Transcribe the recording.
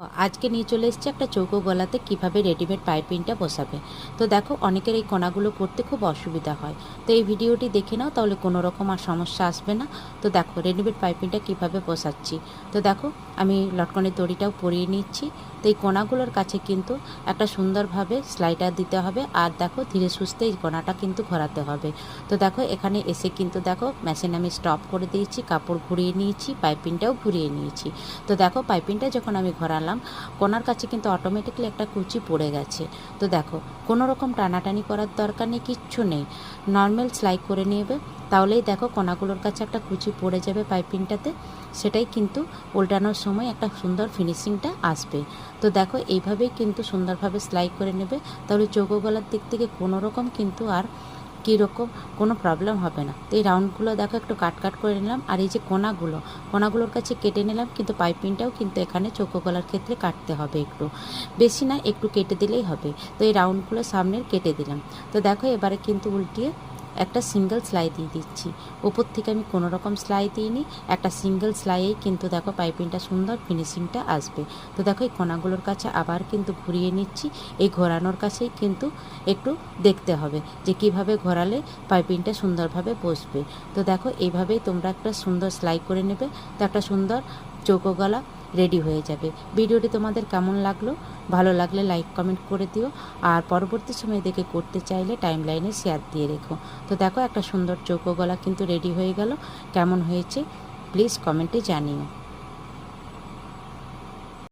আজকে নিয়ে চলে এসেছি একটা চৌকো গলাতে কীভাবে রেডিমেড পাইপিংটা বসাবে। তো দেখো, অনেকের এই কোনাগুলো করতে খুব অসুবিধা হয়। তো এই ভিডিওটি দেখে নাও, তাহলে কোনো রকম আর সমস্যা আসবে না। তো দেখো, রেডিমেড পাইপিংটা কীভাবে বসাচ্ছি। তো দেখো, আমি লটকনের দড়িটাও পরিয়ে নিচ্ছি। তো এই কোনাগুলোর কাছে কিন্তু একটা সুন্দরভাবে স্লাইডার দিতে হবে। আর দেখো, ধীরে সুস্থে এই কোনাটা কিন্তু ঘোরাতে হবে। তো দেখো, এখানে এসে কিন্তু দেখো, মেশিন আমি স্টপ করে দিয়েছি, কাপড় ঘুরিয়ে নিয়েছি পাইপিংটাও ঘুরিয়ে নিয়েছি। তো দেখো পাইপিংটা যখন আমি ঘোরালাম কোনার কাছে কিন্তু অটোমেটিকলি একটা কুচি পড়ে গেছে। তো দেখো, কোনো রকম টানাটানি করার দরকার নেই, কিচ্ছু নেই। নর্মাল সেলাই করে নেবে তাহলেই দেখো কোনাগুলোর কাছে একটা কুচি পড়ে যাবে পাইপিংটাতে। সেটাই কিন্তু উল্টানোর সময় একটা সুন্দর ফিনিশিংটা আসবে। তো দেখো, এইভাবেই কিন্তু সুন্দরভাবে সেলাই করে নেবে। তাহলে চৌকো গলার দিক থেকে কোনো রকম কিন্তু আর কীরকম, কোনো প্রবলেম হবে না। তো এই রাউন্ডগুলো দেখো, একটু কাট কাট করে নিলাম। আর এই যে কোনাগুলো, কোনাগুলোর কাছে কেটে নিলাম, কিন্তু পাইপিংটাও কিন্তু এখানে চৌকো গলার ক্ষেত্রে কাটতে হবে একটু। বেশি না, একটু কেটে দিলেই হবে। তো এই রাউন্ডগুলো সামনের কেটে দিলাম। তো দেখো, এবারে কিন্তু উল্টিয়ে একটা সিঙ্গেল সেলাই দিয়ে দিচ্ছি। ওপর থেকে আমি কোনো রকম সেলাই দিইনি, একটা সিঙ্গেল সেলাইয়েই কিন্তু দেখো পাইপিংটা সুন্দর ফিনিশিংটা আসবে। তো দেখো এই কোনাগুলোর কাছে আবার কিন্তু ঘুরিয়ে নিচ্ছি, এই ঘোরানোর কাছেই কিন্তু একটু দেখতে হবে যে কীভাবে ঘোরালে পাইপিংটা সুন্দরভাবে বসবে। তো দেখো এইভাবেই তোমরা একটা সুন্দর সেলাই করে নেবে, তো একটা সুন্দর চৌকো গলা রেডি হয়ে যাবে। ভিডিওটি তোমাদের কেমন লাগল? ভালো লাগলে লাইক কমেন্ট করে দিও। আর পরবর্তী সময় দেখে করতে চাইলে টাইম লাইনে শেয়ার দিয়ে রেখো। তো দেখো একটা সুন্দর চৌকো গলা কিন্তু রেডি হয়ে গেল। কেমন হয়েছে? প্লিজ কমেন্টে জানিও।